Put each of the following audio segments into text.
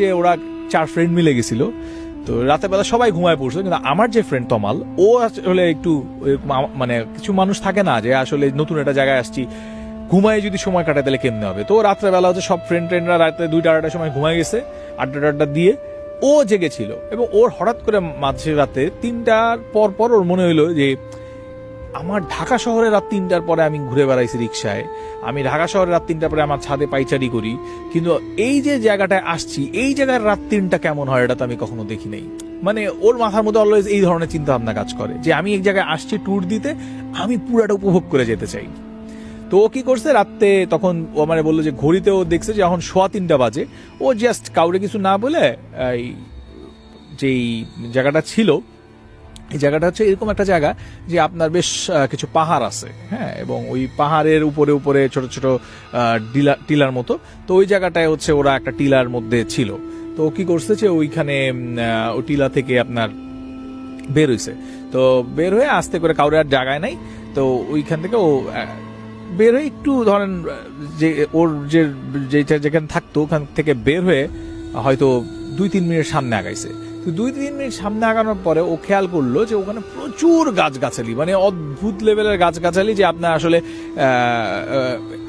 যে ওরা চার ফ্রেন্ড মিলে গেছিল, তো রাতের বেলা সবাই ঘুমায় পড়ছিল কিন্তু আমার যে ফ্রেন্ড তমাল, ও আসলে একটু মানে কিছু মানুষ থাকে না যে আসলে নতুন একটা জায়গায় আসছি, ঘুমায় যদি সময় কাটায় তাহলে কেমনে হবে? তো রাত্রে বেলা হচ্ছে সব ফ্রেন্ড ট্রেন্ডরা রাতে দুইটা, আড়াইটার সময় ঘুমায় গেছে, আড্ডা টাড্ডা দিয়ে, ও জেগেছিল। এবং ওর হঠাৎ করে মাঝে রাতে তিনটার পর পর ওর মনে হইল যে আমার ঢাকা শহরে রাত তিনটার পরে আমি ঘুরে বেড়াইছি রিক্সায় আমি ঢাকা শহরে রাত তিনটার পরে আমার ছাদে পাইচারি করি। কিন্তু এই যে জায়গাটায় আসছি, এই জায়গার রাত তিনটা কেমন হয় এটা তো আমি কখনো দেখি নাই। মানে ওর মাথার মধ্যে অলওয়েজ এই ধরনের চিন্তা ভাবনা কাজ করে যে আমি এক জায়গায় আসছি ট্যুর দিতে, আমি পুরাটা উপভোগ করে যেতে চাই। তো ও কি করছে, রাত্রে তখন ও মানে বলল যে ঘড়িতে ও দেখছে যে এখন সোয়া তিনটা বাজে। ও জাস্ট কাউরে কিছু না বলে, এই যেই জায়গাটা ছিল এই জায়গাটা হচ্ছে এরকম একটা জায়গা যে আপনার বেশ কিছু পাহাড় আছে হ্যাঁ এবং ওই পাহাড়ের উপরে উপরে ছোট ছোট টিলার মতো। তো ওই জায়গাটায় হচ্ছে ওরা একটা টিলার মধ্যে ছিল। তো কি করছে যে ওইখানে ওই টিলা থেকে আপনার বের হয়েছে তো বের হয়ে আস্তে করে কাউরে আর জায়গায় নাই। তো ওইখান থেকে ও বের হয়ে একটু ধরেন যে ওর যে, যেটা যেখানে থাকতো, ওখান থেকে বের হয়ে হয়তো দুই, তিন মিনিট সামনে আগাইছে। দুই তিন মিনিট সামনে আগানোর পরে ও খেয়াল করল যে ওখানে প্রচুর গাছগাছালি মানে অদ্ভুত লেভেলের গাছগাছালি যে আপনার আসলে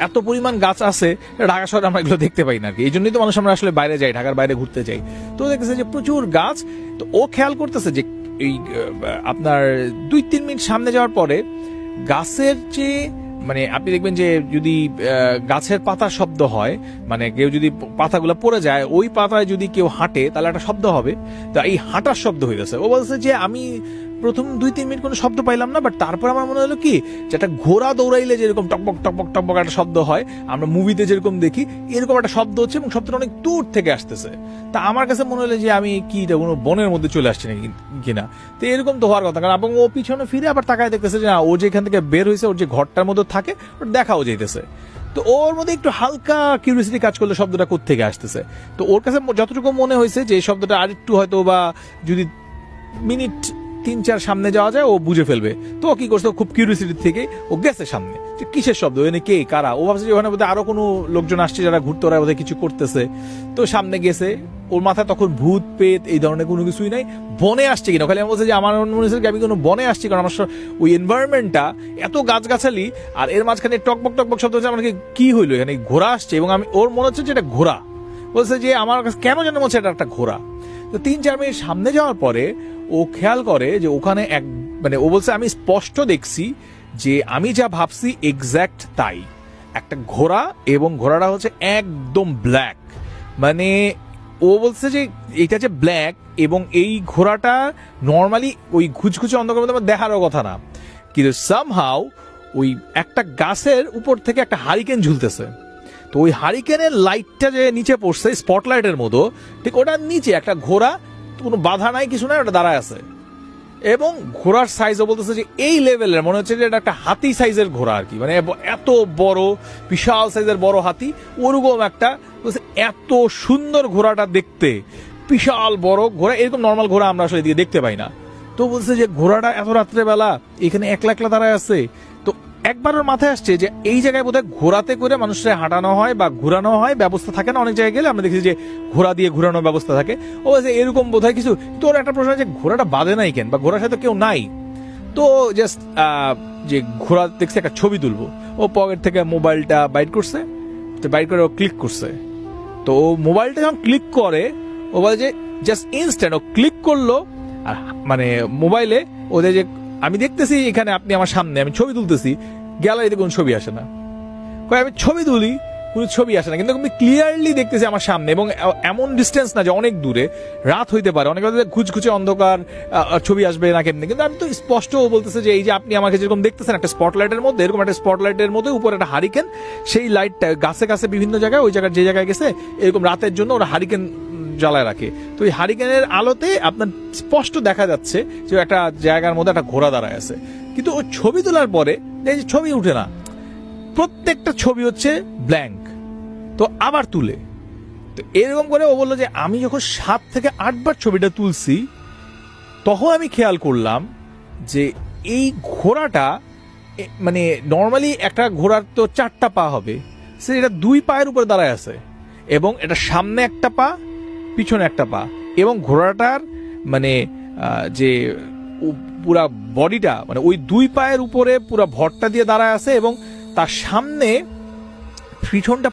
এত পরিমাণ গাছ আছে, ঢাকা শহরে আমরা এগুলো দেখতে পাই না আর কি। এই জন্যই তো মানুষ আমরা আসলে বাইরে যাই, ঢাকার বাইরে ঘুরতে যাই। তো দেখতেছে যে প্রচুর গাছ, তো ও খেয়াল করতেছে যে এই আপনার দুই তিন মিনিট সামনে যাওয়ার পরে গাছের যে মানে আপনি দেখবেন যে যদি গাছের পাতার শব্দ হয় মানে কেউ যদি পাতাগুলো পড়ে যায়, ওই পাতায় যদি কেউ হাঁটে, তাহলে একটা শব্দ হবে। তা এই হাঁটার শব্দ হয়ে গেছে ও বলছে যে আমি প্রথম দুই তিন মিনিট কোনো শব্দ পাইলাম না বাট তারপর আমার মনে হলো কি যে একটা ঘোড়া দৌড়াইলে যেরকম টকবক টকবক টকবক একটা শব্দ হয় আমরা মুভিতে যেরকম দেখি এরকম একটা শব্দ হচ্ছে এবং শব্দটা অনেক দূর থেকে আসতেছে। তা আমার কাছে মনে হলো যে আমি কি এটা কোনো বনের মধ্যে চলে আসছি নাকি কিনা। তো এরকম তো হওয়ার কথা কারণ এবং ও পিছনে ফিরে আবার তাকায় দেখতেছে যে না, ও যেখান থেকে বের হয়েছে ওর যে ঘরটার মধ্যে থাকে ওর দেখাও যাইতেছে। তো ওর মধ্যে একটু হালকা কিউরিয়াসিটি কাজ করলে শব্দটা কোথেকে আসতেছে। তো ওর কাছে যতটুকু মনে হয়েছে যে শব্দটা আরেকটু হয়তো বা যদি মিনিট তিন চার সামনে যাওয়া যায়, ও বুঝে ফেলবে। তো কি করছে? খুব কিউরিয়াসিটি থেকে ও গেছে সামনে। যে কিসের শব্দ? এনে কে? কারা? ও ভাবছে যে ওখানে বোধহয় আরও কোনো লোকজন আসছে যারা ঘুরতে ওরা বোধহয় কিছু করতেছে। তো সামনে গেছে। ওর মাথায় তখন ভূত পেত এই ধরনের কোনো কিছুই নাই। বনে আসছে কিনা? খালি আমি বলছে যে আমার মনে হচ্ছে আমি কোনো বনে আসছি, কারণ আমার ওই এনভায়রনমেন্টটা এত গাছগাছালি, আর এর মাঝখানে টকবক টকবক শব্দ হচ্ছে আমার কি- হইল? এখানে ঘোড়া আসছে এবং আমি ওর মনে হচ্ছে যে এটা ঘোড়া। বলছে যে আমার কাছে কেন যেন মনে হচ্ছে এটা একটা ঘোড়া? তো তিন, চার মিনিট সামনে যাওয়ার পরে ও খেয়াল করে যে ওখানে এক মানে ও বলছে, আমি স্পষ্ট দেখছি যে আমি যা ভাবছি এক্স্যাক্ট তাই। একটা ঘোড়া এবং ঘোড়াটা হচ্ছে একদম ব্ল্যাক মানে ও বলছে যে এটা যে ব্ল্যাক এবং এই ঘোড়াটা নর্মালি ওই ঘুচঘুচে অন্ধকার মধ্যে দেখারও কথা না। কিন্তু সামহাও ওই একটা গাছের উপর থেকে একটা হারিকেন ঝুলতেছে। তো ওই হারিকেনের লাইটটা যে নিচে পড়ছে, স্পটলাইটের মতো, ঠিক ওটার নিচে, একটা ঘোড়া কোনো বাধা নাই, কিছু নাই, ওটা দাঁড়ায় আছে। এবং ঘোড়ার সাইজও বলতেছে যে এই লেভেলের মনে হচ্ছে যে এটা একটা হাতি সাইজের ঘোড়া আর কি মানে এত বড়, বিশাল সাইজের বড় হাতি, ওরকম একটা এত সুন্দর ঘোড়াটা দেখতে, বিশাল বড় ঘোড়া, এরকম নর্মাল ঘোড়া আমরা আসলে এদিকে দেখতে পাই না। তো বলছে যে ঘোড়াটা এত রাত্রেবেলা, এখানে একলা একলা দাঁড়ায় আছে, তো একবার ওর মাথায় আসছে যে এই জায়গায় বোধহয় ঘোরাতে করে মানুষের হাঁটানো হয় বা ঘোরানো হয়, ব্যবস্থা থাকে না অনেক জায়গায় গেলে। আমরা দেখি যে ঘোড়া দিয়ে ঘোরানোর ব্যবস্থা থাকে। ও এরকম বোধহয় কিছু তো ওর একটা প্রশ্ন যে ঘোড়াটা বাঁধে নাই কেন? বা ঘোড়ার সাথে কেউ নাই। তো জাস্ট যে ঘোড়া দেখছে একটা ছবি তুলবো। ও পকেট থেকে মোবাইলটা বাইট করছে। তো বাইট করে ও ক্লিক করছে। তো ও মোবাইলটা যখন ক্লিক করে, ও বলে যে জাস্ট ইনস্ট্যান্ট ও ক্লিক করল। আর মানে মোবাইলে ওদের যে আমি দেখতেছি এখানে আপনি আমার সামনে, আমি ছবি তুলতেছি, গ্যালারিতে কোনো ছবি আসে না। কয়, আমি ছবি তুলি, কোনো ছবি আসে না, কিন্তু আমি ক্লিয়ারলি দেখতেছি আমার সামনে এবং এমন ডিস্টেন্স না যে অনেক দূরে, রাত হইতে পারে, অনেক ঘুচঘুচে অন্ধকার ছবি আসবে না কেমনি, কিন্তু আমি তো স্পষ্ট বলতেছে যে এই যে আপনি আমাকে যেরকম দেখতেছেন একটা স্পটলাইটের মধ্যে, এরকম একটা স্পটলাইটের মধ্যে উপরে একটা হারিকেন সেই লাইটটা গাছে গাছে বিভিন্ন জায়গায়, ওই জায়গায় যে জায়গায় গেছে, এরকম রাতের জন্য ওরা হারিকেন জ্বালায় রাখে। তো এই হারিকেনের আলোতে আপনার স্পষ্ট দেখা যাচ্ছে যে একটা জায়গার মধ্যে একটা ঘোড়া দাঁড়ায় আছে। কিন্তু ওই ছবি তোলার পরে এই যে ছবি উঠে না, প্রত্যেকটা ছবি হচ্ছে ব্ল্যাঙ্ক তো আবার তুলে। তো এরকম করে ও বলল যে, আমি যখন সাত থেকে আটবার ছবিটা তুলছি, তখন আমি খেয়াল করলাম যে এই ঘোড়াটা মানে নর্মালি একটা ঘোড়ার তো চারটা পা হবে। সে এটা দুই পায়ের উপরে দাঁড়ায় আছে এবং এটা সামনে একটা পা পিছনে একটা পা। এবং ঘোড়াটার মানে যে পুরা বডিটা মানে ওই দুই পায়ের উপরে পুরা ভরটা দিয়ে দাঁড়ায় আছে এবং তার সামনে পিছনটা